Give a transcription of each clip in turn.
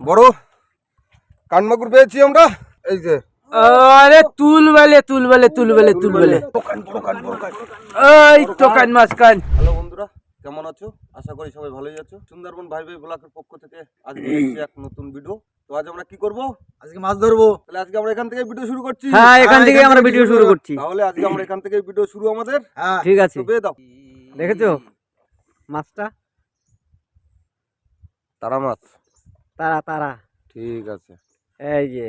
বড় কানমাগুর পেয়েছি আমরা। এই যে। আরে তুল বলে তুল বলে তুল বলে তুল বলে। ওই তো কান মাছ কান। হ্যালো বন্ধুরা কেমন আছো? আশা করি সবাই ভালোই আছো। সুন্দরবন ভাই ভাই ব্লকের পক্ষ থেকে আজকে এক নতুন ভিডিও তো আজ আমরা কি করব? আজকে মাছ ধরবো। তাহলে আজকে আমরা এখান থেকে ভিডিও শুরু করছি। হ্যাঁ এখান থেকে আমরা ভিডিও শুরু করছি। তাহলে আজকে আমরা এখান থেকে ভিডিও শুরু আমাদের। হ্যাঁ। ঠিক আছে। দাও। দেখেছ? মাছটা? তারা মাছ। তারা তারা। ঠিক আছে। এই যে।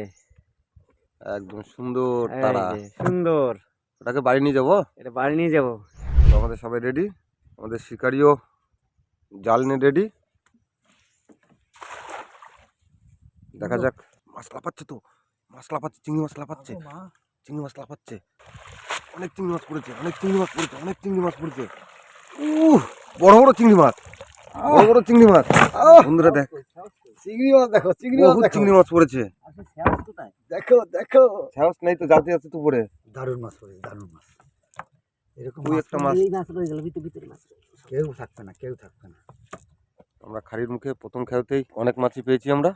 একদম সুন্দর তারা। সুন্দর। ওটাকে বাড়ি নিয়ে যাব? এটা বাড়ি নিয়ে যাব। আমাদের সবাই রেডি আমাদের শিকারিও জাল নিয়ে রেডি দেখা যাক। মাছ লাফাচ্ছে তো। মাছ লাফাচ্ছে চিংড়ি মাছ লাফাচ্ছে। চিংড়ি মাছ লাফাচ্ছে। অনেক চিংড়ি মাছ পড়েছে অনেক চিংড়ি মাছ পড়েছে অনেক চিংড়ি মাছ পড়েছে। উহ বড় বড় চিংড়ি মাছ। বড় বড় চিংড়ি মাছ। বন্ধুরা দেখ চিংড়ি মাছ দেখো চিংড়ি মাছ চিংড়ি মাছ পড়েছে। দেখো দেখো। সাহস নেই তো তো দারুণ মাছ পড়েছে দারুণ মাছ। এরকম একটা মাছ। কেউ থাকবে না কেউ থাকবে না। আমরা খাড়ির মুখে প্রথম খেলতেই অনেক মাছই পেয়েছি আমরা।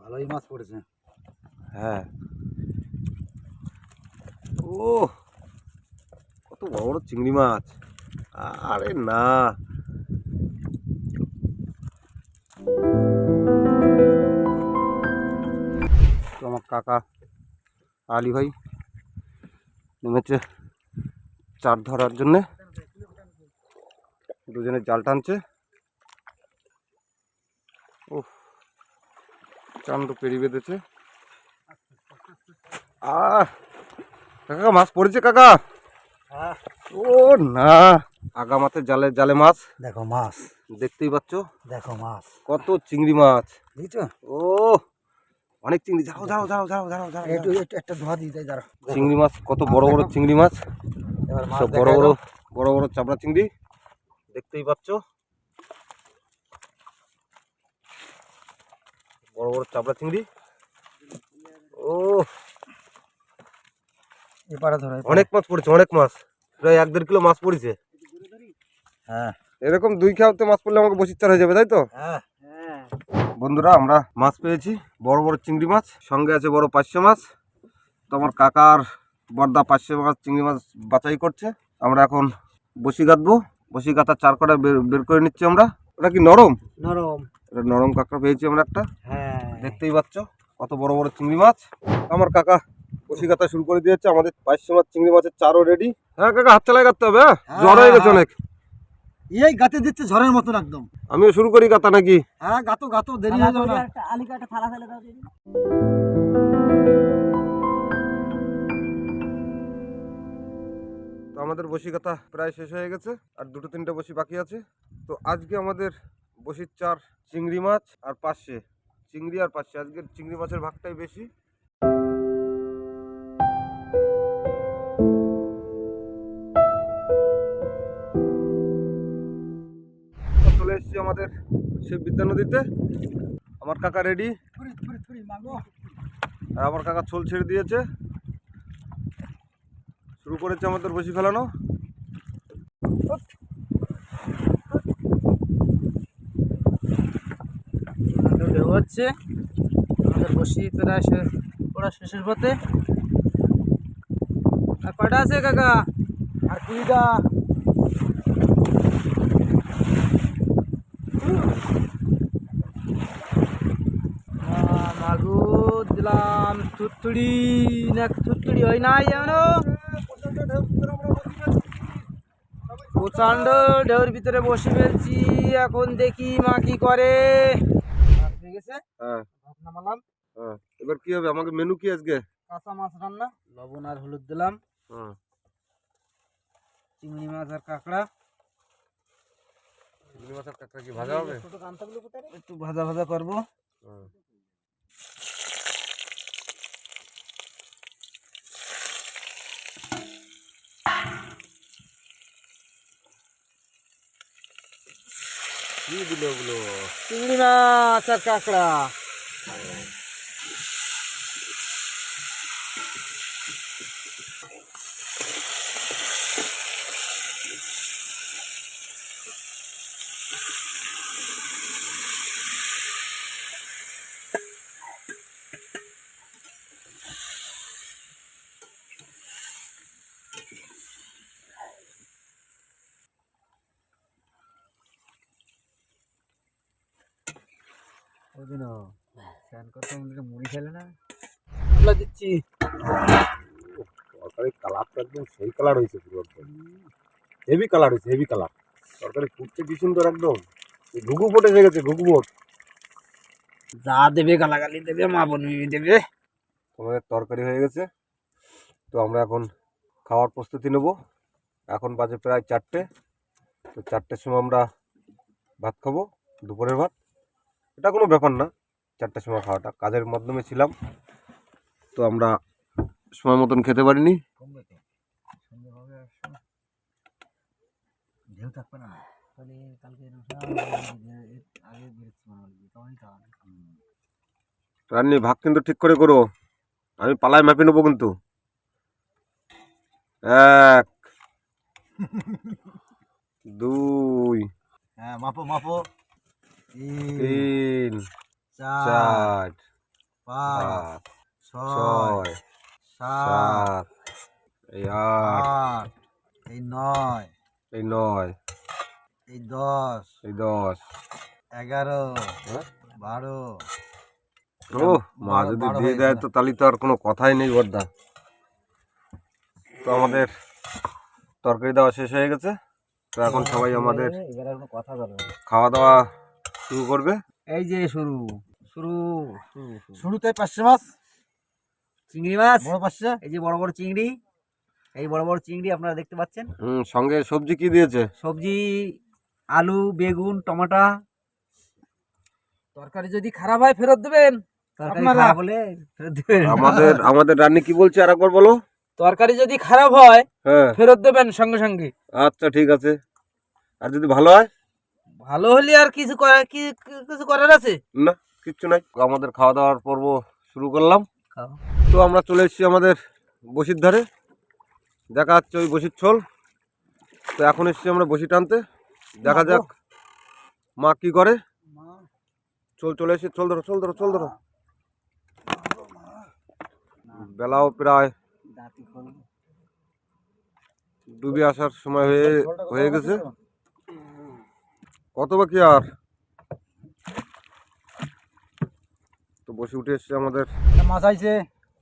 ভালোই মাছ পড়েছে। হ্যাঁ। ও কত বড় বড় চিংড়ি মাছ। আরে না কাকা আলী ভাই নেমেছে চার ধরার জন্যে দুজনে জাল টানছে। ও চান্দ পেরিয়ে বেঁধেছে। আহ কাকা মাছ পড়েছে কাকা? হ্যাঁ। ও না আগামাতে জালে জালে মাছ। দেখো মাছ। দেখতেই পাচ্ছ? দেখো মাছ। কত চিংড়ি মাছ। বুঝছ? ও অনেক চিংড়ি যাও যাও যাও যাও যাও যাও একটু একটু ধোয়া দিই তাই দাঁড়া চিংড়ি মাছ কত বড় বড় চিংড়ি মাছ? সব বড় বড় বড় বড় চাপড়া চিংড়ি। দেখতেই পাচ্ছ? বড় বড় চাপড়া চিংড়ি। ও। এপারে ধরো অনেক মাছ পড়েছে অনেক মাছ। প্রায় এক দেড় কিলো মাছ পড়েছে। হ্যাঁ। এরকম দুই খাওয়াতে মাছ পড়লে আমাকে বসির হয়ে যাবে তাই তো? হ্যাঁ। বন্ধুরা আমরা মাছ পেয়েছি বড় বড় চিংড়ি মাছ সঙ্গে আছে বড় পাঁচশো মাছ। তো আমার কাকার বর্দা পাঁচশো মাছ চিংড়ি মাছ বাছাই করছে। আমরা এখন বসি গাঁথবো বসি গাঁথার চার কটা বের করে নিচ্ছি আমরা। ওটা কি নরম? নরম। এটা নরম কাঁকড়া পেয়েছি আমরা একটা। হ্যাঁ। দেখতেই পাচ্ছ কত বড় বড় চিংড়ি মাছ। আমার কাকা বসি গাঁথা শুরু করে দিয়েছে আমাদের পাঁচশো মাছ চিংড়ি মাছের চারও রেডি হ্যাঁ কাকা হাত চালাই গাঁথতে হবে হ্যাঁ? হ্যাঁ, জ্বর হয়ে গেছে। অনেক। এই গাতে দিচ্ছে ঝড়ের মতন একদম। আমিও শুরু করি গাঁথা নাকি? হ্যাঁ গাতো গাতো দেরি হয়ে যাবে না। তো আমাদের বসি কথা প্রায় শেষ হয়ে গেছে আর দুটো তিনটে বসি বাকি আছে। তো আজকে আমাদের বসির চার চিংড়ি মাছ আর পাশে চিংড়ি আর পাশে আজকে চিংড়ি মাছের ভাগটাই বেশি। শিব বিদ্যা নদীতে। আমার কাকা রেডি আর আমার কাকা ছোল ছেড়ে দিয়েছে। শুরু করেছে আমাদের বসি ফেলানো। হচ্ছে আমাদের বসি প্রায় শেষ ওরা শেষের পথে। আর কটা আছে কাকা? আর কুড়িটা আহ, দিলাম থুতড়ি না থুতড়ি হয় নাই যেন প্রচণ্ড ঢেউর ভিতরে বসে ফেলছি এখন দেখি মা কি করে। মাছ হয়ে হ্যাঁ নামালাম এবার কি হবে? আমাকে মেনু কি আজকে? কাঁচা মাছ রান্না লবণ আর হলুদ দিলাম। হ্যাঁ। চিংড়ি মাছ আর কাঁকড়া। চিংড়ি মাছের কাঁকড়া কি ভাজা হবে? একটু ভাজা ভাজা করব। কি দিল ওগুলো? চিংড়ি মাছ আর কাঁকড়া। ওদিনও স্নান করতে আমাদের মুড়ি খেলে না। মশলা দিচ্ছি। তরকারি কালারটা একদম সেই কালার হয়েছে পুরো একদম। হেভি কালার হয়েছে হেভি কালার তরকারি ফুটছে কি সুন্দর একদম। ঘুঘু ফোট এসে গেছে ঘুঘু ফোট। যা দেবে গালাগালি দেবে মা বনবি দেবে। আমাদের তরকারি হয়ে গেছে। তো আমরা এখন খাওয়ার প্রস্তুতি নেব। এখন বাজে প্রায় চারটে। তো চারটের সময় আমরা ভাত খাব দুপুরের ভাত। এটা কোনো ব্যাপার না। চারটের সময় খাওয়াটা। কাজের মাধ্যমে ছিলাম। তো আমরা সময় মতন খেতে পারিনি। রান্নি ভাগ কিন্তু ঠিক করে করো। আমি পালায় মাপি নেব কিন্তু। এক দুই। হ্যাঁ মাপো মাপো। তিন চার চার পাঁচ ছয় সাত এই আট এই নয় এই নয় এই দশ এই দশ। এগারো হ্যাঁ? বারো ও মা যদি দিয়ে দেয় তো তাহলে তো আর কোনো কথাই নেই বর্দা তো আমাদের তরকারি দেওয়া শেষ হয়ে গেছে। তো এখন সবাই আমাদের খাওয়া দাওয়া শুরু করবে? এই যে শুরু শুরু শুরুতে পাঁচশো মাছ চিংড়ি মাছ বড় পাঁচশো। এই যে বড় বড় চিংড়ি এই বড় বড় চিংড়ি আপনারা দেখতে পাচ্ছেন। হুম সঙ্গে সবজি কি দিয়েছে? সবজি আলু বেগুন টমাটা। তরকারি যদি খারাপ হয় ফেরত দেবেন। তরকারি আপনারা- খারাপ হলে ফেরত দিবেন। আমাদের আমাদের রান্নি কি বলছে আর একবার বলো? তরকারি যদি খারাপ হয় হ্যাঁ। ফেরত দেবেন সঙ্গে সঙ্গে। আচ্ছা ঠিক আছে। আর যদি ভালো হয়? ভালো হলে আর কিছু করার কি কি- কিছু করার আছে? না কিচ্ছু নাই। আমাদের খাওয়া দাওয়ার পর্ব শুরু করলাম। তো আমরা চলে এসেছি আমাদের বসির ধারে। দেখা যাচ্ছে ওই বসির ছোল। তো এখন এসেছি আমরা বসি টানতে দেখা যাক মা কি করে। চল চলে এসে চল ধরো চল ধরো চল ধরো। বেলাও প্রায় ডুবে আসার সময় হয়ে হয়ে গেছে। কত বাকি আর? তো বসে উঠে এসছে আমাদের। মাছ আইছে।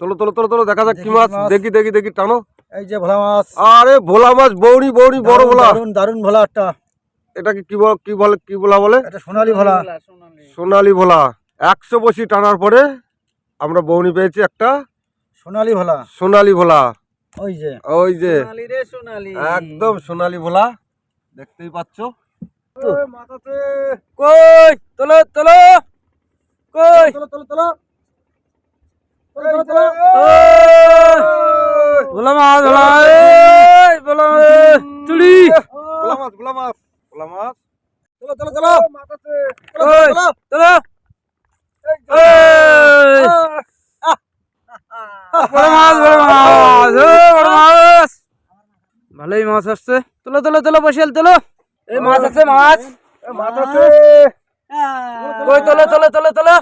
তোলো তোলো তোলো তোলো দেখা যাক কি মাছ। দেখি দেখি দেখি টানো। এই যে ভোলা মাছ। আরে ভোলা মাছ বৌড়ি বৌড়ি বড় ভোলা। দারুণ দারুণ ভোলা একটা। এটাকে কি বল কি বলে কি ভোলা বলে? এটা সোনালি ভোলা। সোনালি ভোলা। একশো বসি টানার পরে আমরা বৌনি পেয়েছি একটা সোনালি ভোলা। সোনালি ভোলা। ওই যে। ওই যে। সোনালি রে সোনালি। একদম সোনালি ভোলা। দেখতেই পাচ্ছ। কই? তোলো তোলো। কই? চলো চলো চলো ওই! ভোলা মাছ ভোলা এই, ভোলা মাছ, ভোলা মাছ ভোলা মাছ। ভোলা মাছ। চলো চলো ভালোই মাছ আসছে। তোলো তোলো তোলো বসেল তোলো। এই মাছ আছে মাছ। মাছ আছে। কই তোলো তোলো তোলো তোলো।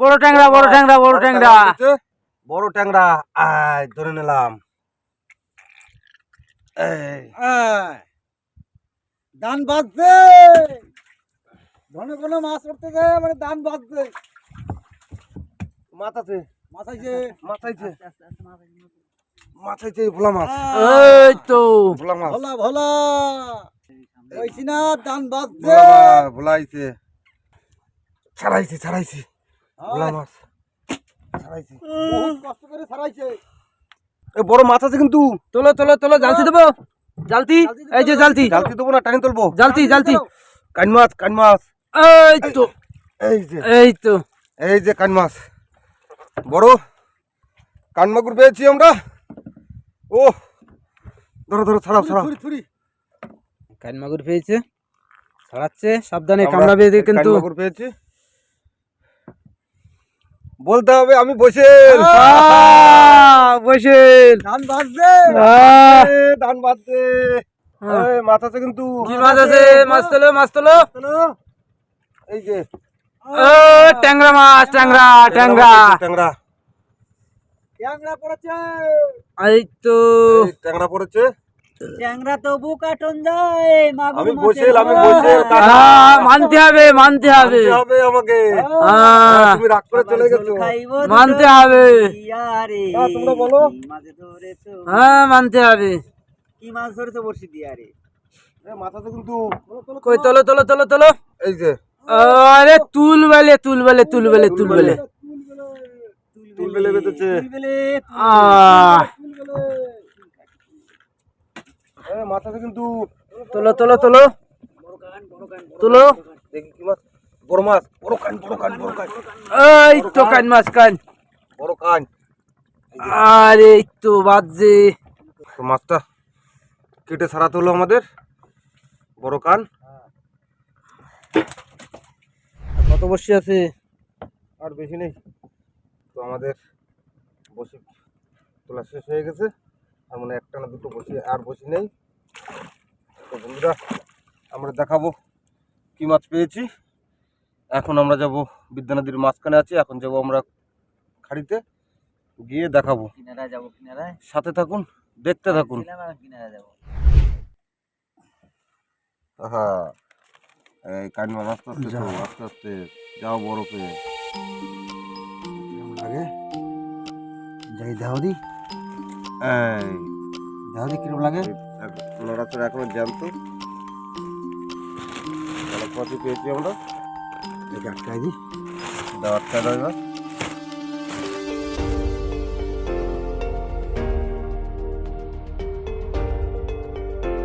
বড় ট্যাংরা। বড় ট্যাংরা বড় ট্যাংরা বড় ট্যাংরা। আয় ধরে নিলাম। এই। দান বাজছে। ঘন ঘন মাছ উঠতে যায় মানে দান বাজছে। মাছ আছে। মাছ আছে মাছ ভোলা মাছ। এই তো। ভোলা মাছ। ভোলা ভোলা। কইছি না দান বাজছে। ভোলা মাছ ভোলা আইছে ছাড়াইছে ছাড়াইছে। ভোলা মাছ। ছাড়াইছে। বহুত কষ্ট করে ছাড়াইছে। এ বড় মাছ আছে কিন্তু। তোলো তোলো তোলো জালতি দেবো। জালতি এই যে জালতি। জালতি দেবো না টানি তুলবো। জালতি জালতি। কান মাছ কান মাছ। এই তো। এই যে। এই তো। এই যে কান মাছ। বড়। কান মাগুর পেয়েছি আমরা। ও ধরো ধরো ছাড়াও ছাড়াও। কান মাগুর পেয়েছে ছাড়াচ্ছে সাবধানে কামড়াবে এদের কিন্তু কান মাগুর পেয়েছি। বলতে হবে আমি বসে বসেন দান বাজছে ধান হ্যাঁ। মাছ আছে কিন্তু। কি মাছ আছে? মাছ তোলো মাছ তোলো। এই যে। ও ট্যাংরা মাছ ট্যাংরা ট্যাংরা। ট্যাংরা। ট্যাংরা পড়েছে। এই তো। ট্যাংরা পড়েছে। তবু কাটন যায় আমি আমি মানতে হবে মানতে হবে। হবে আমাকে। তুমি রাগ করে চলে গেছো। মানতে হবে। ইয়ারে হ্যাঁ, তোমরা বলো। হ্যাঁ মানতে হবে। কি মাছ ধরেছো বসি দিয়া রে মাথাতে কিন্তু কই তোলো তোলো তোলো তোলো। এই যে। আরে তুল বেলে তুল বেলে তুল বেলে তুল বেলে বেলে বেঁধেছে। মাথাতে কিন্তু তোলো তোলো তোলো। তোলো। দেখি কি মাছ? বড় মাছ বড় কান বড় কান বড় কান। এই তো কান মাছ কান। বড় কান। আরে এই তো মাছটা কেটে সারাতে হলো আমাদের। বড় কান। কত বসে আছে? আর বেশি নেই। আমাদের বসি তোলা শেষ হয়ে গেছে। আর মানে একটা না দুটো বসি আর বসি নেই। তো বন্ধুরা আমরা দেখাবো কি মাছ পেয়েছি। এখন আমরা যাব বিদ্যা নদীর মাঝখানে আছি। এখন যাব আমরা খাড়িতে গিয়ে দেখাবো। কিনারা যাব কিনারায়? সাথে থাকুন দেখতে থাকুন। কিনারা যাব। হ্যাঁ এই কান মাছ আস্তে আস্তে আস্তে আস্তে। যাও বরফে। যাই দাওদি এই। দাওদি কিরম লাগে? নড়াচড়া এখনও জ্যান্ত কত পেয়েছি আমরা? আটকাই দি।